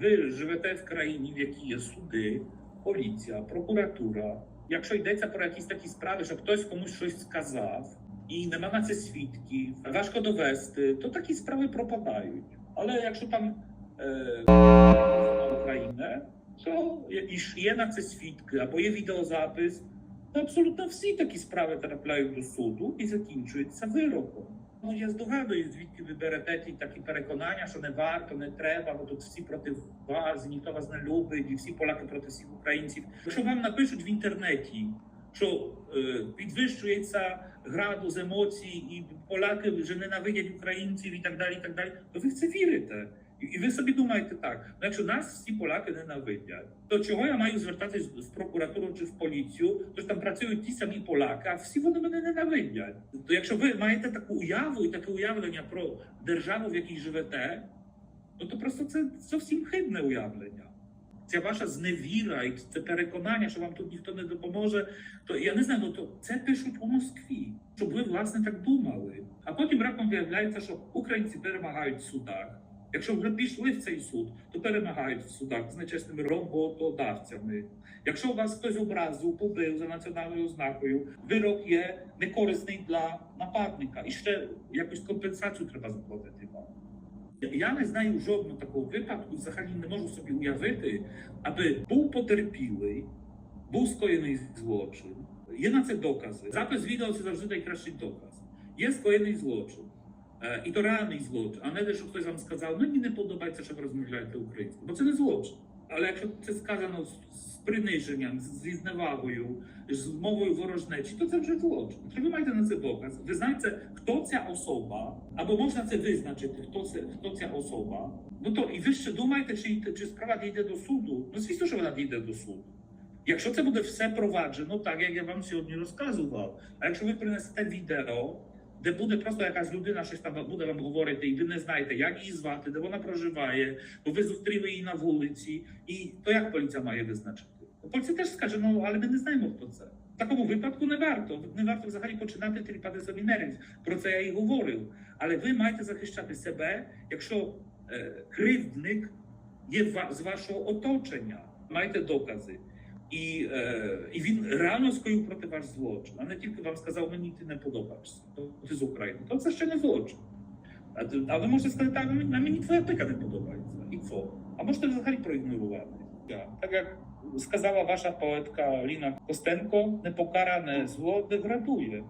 Ви живете в країні, в якій є суди, поліція, прокуратура. Якщо йдеться про якісь такі справи, що хтось комусь щось сказав, і нема на це свідків, важко довести, то такі справи пропадають. Але якщо там е, то і є на це свідки або є відеозапис, то абсолютно всі такі справи трапляють до суду і закінчуються вироком. Ну я здогадуюсь, звідки ви берете ті такі переконання, що не варто, не треба, бо тут всі проти вас, ніхто вас не любить, і всі поляки проти всіх українців. Якщо вам напишуть в інтернеті, що е, підвищується градус емоцій, і поляки вже ненавидять українців і так далі, і так далі, то ви в це вірите. І, ви собі думаєте так: ну якщо нас всі поляки ненавидять, то чого я маю звертатись в прокуратуру чи в поліцію? Тож там працюють ті самі поляки, а всі вони мене ненавидять. То якщо ви маєте таку уяву і таке уявлення про державу, в якій живете, ну то просто це зовсім хибне уявлення. Ця ваша зневіра і це переконання, що вам тут ніхто не допоможе, то я не знаю, ну то це пишуть у Москві, щоб ви власне так думали. А потім раптом виявляється, що українці перемагають в судах. Якщо вже пішли в цей суд, то перемагають в судах з нечесними роботодавцями. Якщо вас хтось образив, побив за національною ознакою, вирок є некорисний для нападника. І ще якусь компенсацію треба заплатити вам. Я не знаю жодного такого випадку, взагалі не можу собі уявити, аби був потерпілий, був скоєний злочин. Є на це докази. Запис відео це завжди найкращий доказ. Є скоєний злочин. Е, І то реальний злочин, а не те, що хтось вам сказав, ну мені не подобається, що ви розмовляєте українською, бо це не злочин. Але якщо це сказано з- з приниженням, з- зі зневагою, з мовою ворожнечі, то це вже злочин. Якщо ви маєте на це доказ, ви знаєте, хто ця особа, або можна це визначити, хто це, хто ця особа. Ну то і ви ще думаєте, чи, йде- чи справа дійде до суду? Ну звісно, що вона дійде до суду. Якщо це буде все проваджено, так як я вам сьогодні розказував, а якщо ви принесете відео, де буде просто якась людина, щось там буде вам говорити, і ви не знаєте, як її звати, де вона проживає, бо ви зустріли її на вулиці, і то як поліція має визначити? Ну, Поліція теж скаже, ну але ми не знаємо, хто це. В такому випадку не варто. Не варто взагалі починати тріпати собі нервів. Про це я і говорив. Але ви маєте захищати себе, якщо е, кривдник є з вашого оточення, маєте докази. І, е, і він реально скоїв проти вас злочин, а не тільки вам сказав, мені ти не подобаєшся, то ти з України. То це ще не злочин. Але можете сказати, а мені твоя пика не подобається. І що? А можете взагалі проігнорувати. Так як сказала ваша поетка Ліна Костенко, непокаране зло деградує.